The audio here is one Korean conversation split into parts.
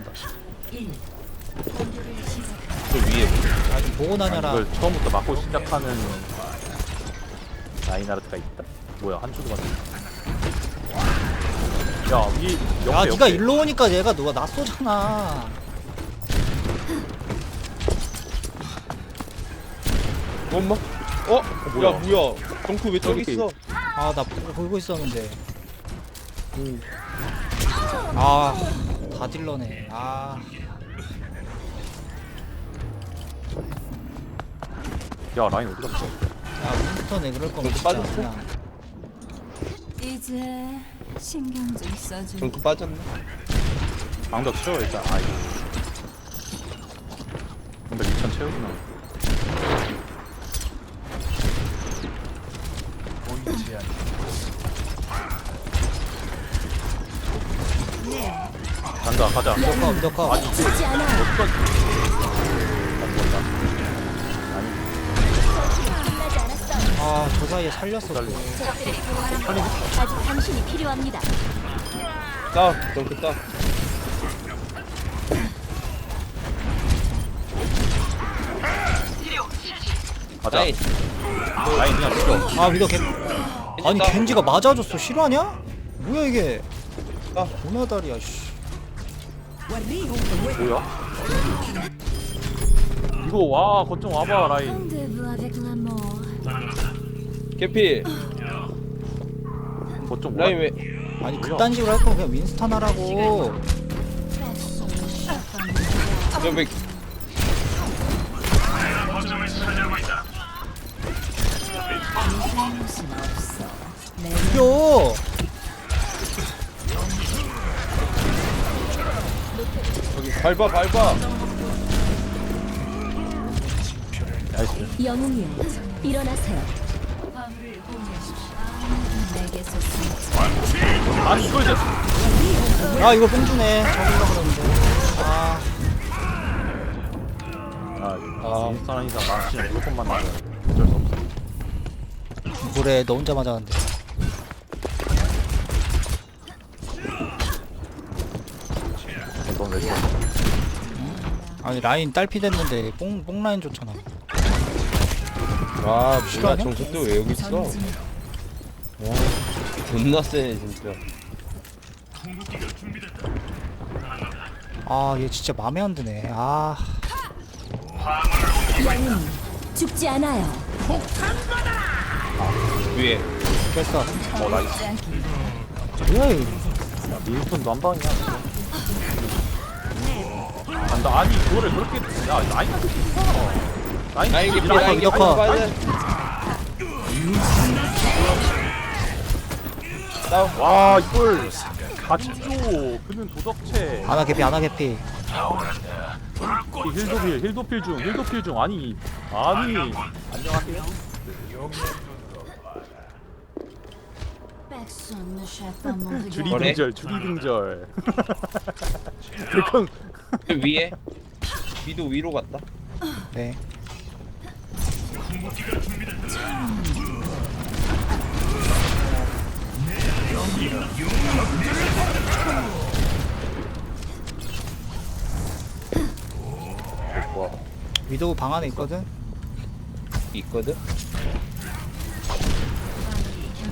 하다. 저 위에 아니 보고 아니, 다녀라 이걸 처음부터 맞고 시작하는 라인하르트가 있다. 뭐야 한 줄도 맞네. 야, 위 옆에 야 옆에. 니가 일로 오니까 얘가 누가 나 쏘잖아 엄마? 어? 뭐야? 야 뭐야 덩크 왜 저기 저기 있어? 아 나 보고 보고 있었는데 아 다 딜러네 아 야 라인 어디 갔어? 야, 윈스턴에 그럴 거면 진짜 빠졌어? 그냥 이제 신경 좀 써줘. 덩크 빠졌네 방벽 채워 일단. 아이고. 방벽 2천 채우구나. 간다 가자. 미더커 미더커 치지 않아요. 어떤? 안 본다. 아니 아저 사이에 살렸어 또. 아직 당신이 필요합니다. 따 덩크 따 가자. 나이 라인 그냥 죽여. 아 미더 개 아니 따. 겐지가 맞아줬어 실화냐? 뭐야 이게 따 도나다리야 씨 뭐야? 이거 와 거점 와봐 라인. Rendez-vous avec l'amour. 개피 거점 뭐야? 라인 왜 아니 뭐야? 그딴 식으로 할 거면 그냥 윈스턴 하라고 없어. 내 이겨 밟아 밟아 나이스. 영웅이여, 일어나세요. 아니 이걸 이제 아 이거 뽕주네 그러는데 아 아, 아. 한 이상 망치는 무조건 만나면 어쩔 수 없어. 그래 너 혼자 맞았는데 넌왜 죽어? 아니 라인 딸피 됐는데 뽕, 뽕 라인 좋잖아 아 뭐야 싫어하냐? 덩크 또왜 여기 있어. 와 존나 세네 진짜 아 얘 진짜 맘에 안 드네 아 영웅, 죽지 않아요. 위에 됐어 어 나이스. 뭐야 이거 야 민스턴도 한 방이야. 안다 아니 그거를 그렇게 야 있어. 라인 라인 개피 라인 라인 개피 역할. 빠져 다운 와 이걸 줘. 그는 도덕체. 아나 개피 아나 개피 이 힐도필 힐도필 중 힐도필 중 아니 아니 안녕하세요. Pas mon 줄이 regard. 등절 줄이 등절. 그건 저 위에? 위도 위로 갔다? 네. 와 위도우 방 안에 있거든? 있거든?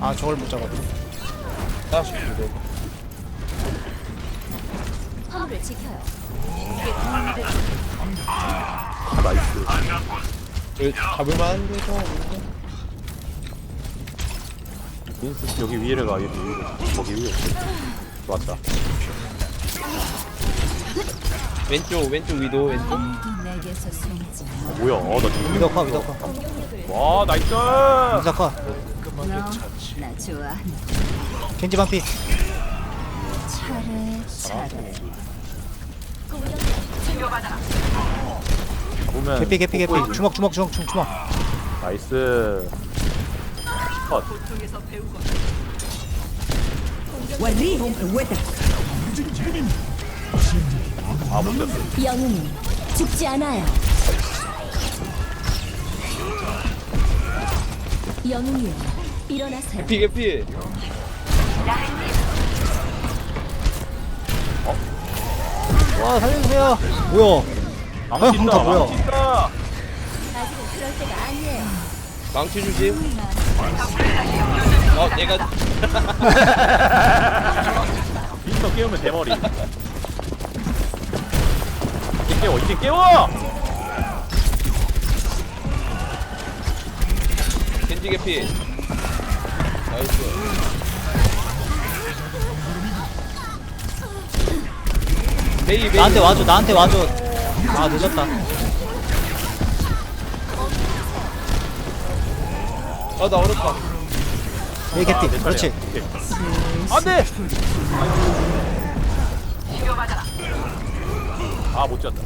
아 저걸 못 잡았네. 따 위도 화물을 지켜요. 아, 나이스. 여기 잡을만한데 저 민스 여기 위에를 가 여기 위로 거기 위에 좋았다. 왼쪽 왼쪽 위도 왼쪽 내게서 숨지. 아, 뭐야? 어 나 지금 위도커 위도커 와 나이스. 인사커 너나 좋아한다. 겐지 반피 차례 차례. 보면 개피 개피 개피. 주먹 주먹 주먹 주먹 주먹 나이스. 컷. 아 못됐어. 영웅은 죽지 않아요. 영웅이여, 일어나세요. 개피 개피 와 살려주세요. 뭐야? 망친다 아, 뭐야. 망친다. 아직은 그럴 때가 아니에요. 망치 주지 어 내가 윈터 깨우면 대머리. 이제 깨워 이제 깨워! 겐지 개피. 나이스 메이 메이. 나한테 와줘 나한테 와줘. 아 늦었다. 아나 어렵다. 여기 개피 아. 그렇지. 안돼! 아못 잤다.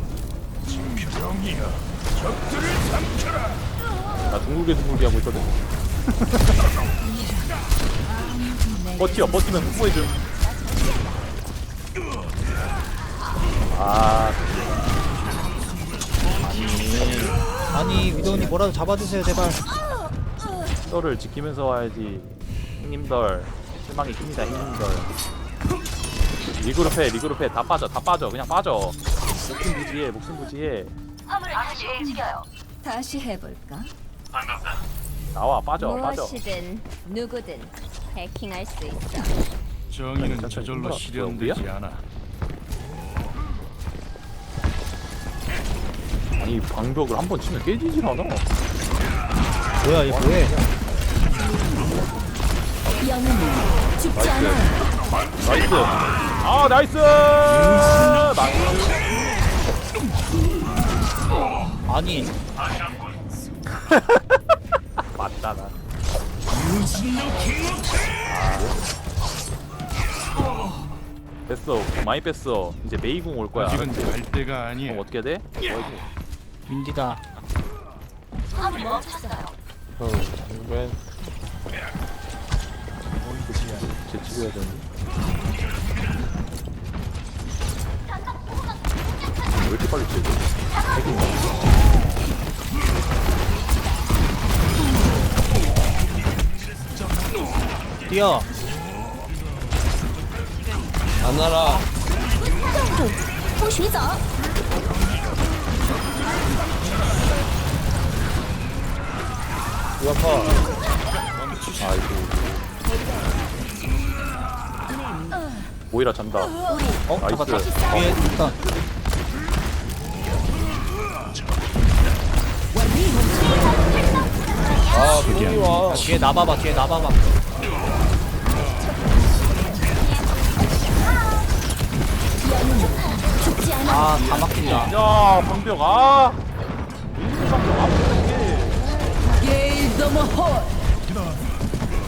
나 둥글게 둥글게 하고 있거든. 버티어 버티면 흑보해줌 아. 아니. 위도우님 뭐라도 잡아주세요 제발. 너를 지키면서 와야지. 형님들 실망이 큽니다 형님들. 리그룹 해 리그룹 해 다 빠져 다 빠져. 그냥 빠져. 목숨 부지해 목숨 부지해. 다시 해볼까? 나와 빠져 빠져. 무엇이든 누구든 해킹할 수 있어. 정의는 저절로 실현되지 않아. 아니 방벽을 한 번 치면 깨지질 않아 뭐야 얘 뭐해 영웅은 죽지 않아요. 나이스 아 나이스 나이스 아니 맞다 나 아. 뺐어 많이 뺐어 이제 메이궁 올 거야 알았지? 갈 때가 아니야. 그럼 어떻게 돼? 뭐지? 윈디다 어 정말 제치해야 되는데 왜 이렇게 빨리 치지? 뛰어 안 와라 不许走！ 이거 파 아이고. 오히려 잔다. 어? 나이스. 잡았다. 뒤에 일단 아 손이 와 야, 뒤에 나봐봐 뒤에 나봐봐 아. 아다 막힌다. 야 방벽 아. 일부 방벽 아프게.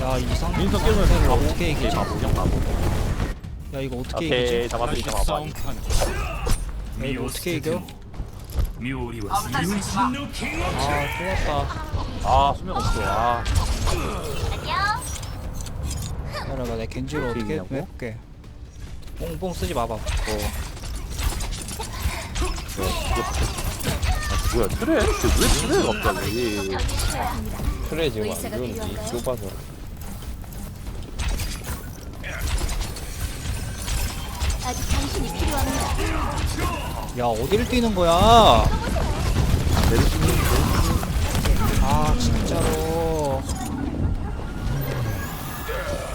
야 이상 민서 깨우면 이거 바보 어떻게 이기지 바보 야 이거 어떻게 오케이 이기지? 다시 바보 싸움판. 야 이거 어떻게 이겨? 아 좋았다. 아 수면 없어. 아. 기다려봐 내 겐지로 어떻게 이기냐고? 해볼게. 뽕뽕 쓰지 마봐 뭐야 트레? 왜 트레 갑자기 그래 지금 안 좋은지? 좁아서 아직 당신이 필요합니다. 야 어디를 뛰는 거야 아 진짜로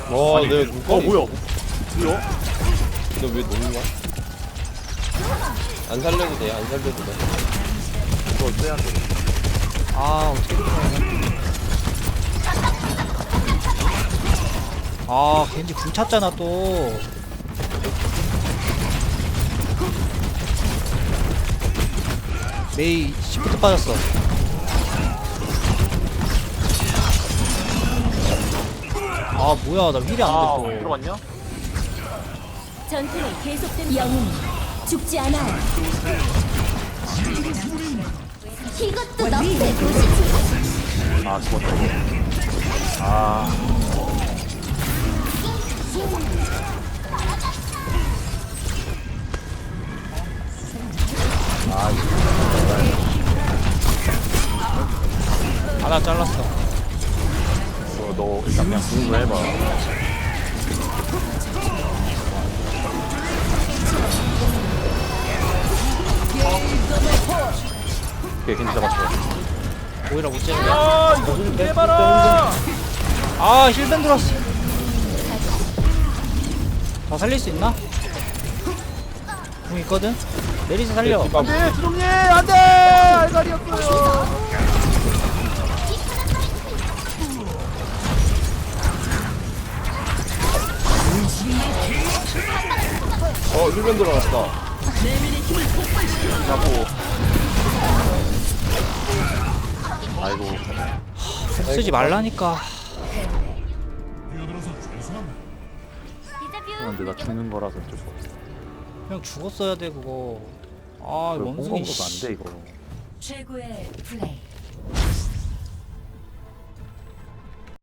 와 내가 누가 어 뭐야 뭐야? 너왜 놓는 거야? 안 살려도 돼안 살려도 돼 이거 쎄야 돼 아 어떻게 아 겐지 궁 찼잖아 또 메이 시프트 빠졌어 아 뭐야 나 휠이 아안 됐어 들어갔냐? 전투는 계속됩니다. 영웅은 죽지 않아요. 아 죽었다 이거 아. 하나 잘랐어. 너, 너 일단 그냥 공부를 해봐 오케이 겐지 잡았어 오히려 못 째는 아 이거 좀 빼봐라. 아 힐밴 들었어. 더 살릴 수 있나? 궁 있거든? 메리스 살려. 안돼 주동님 안돼! 알갈이었어요. 어 힐벤 들어갔다. 자고 아이고 쓰지 말라니까. 근데 나 죽는 거라서 어쩔 수 없어. 그냥 죽었어야 돼 그거. 아 그걸 원숭이 뽕 먹어도 씨. 안돼 이거. 최고의 플레이.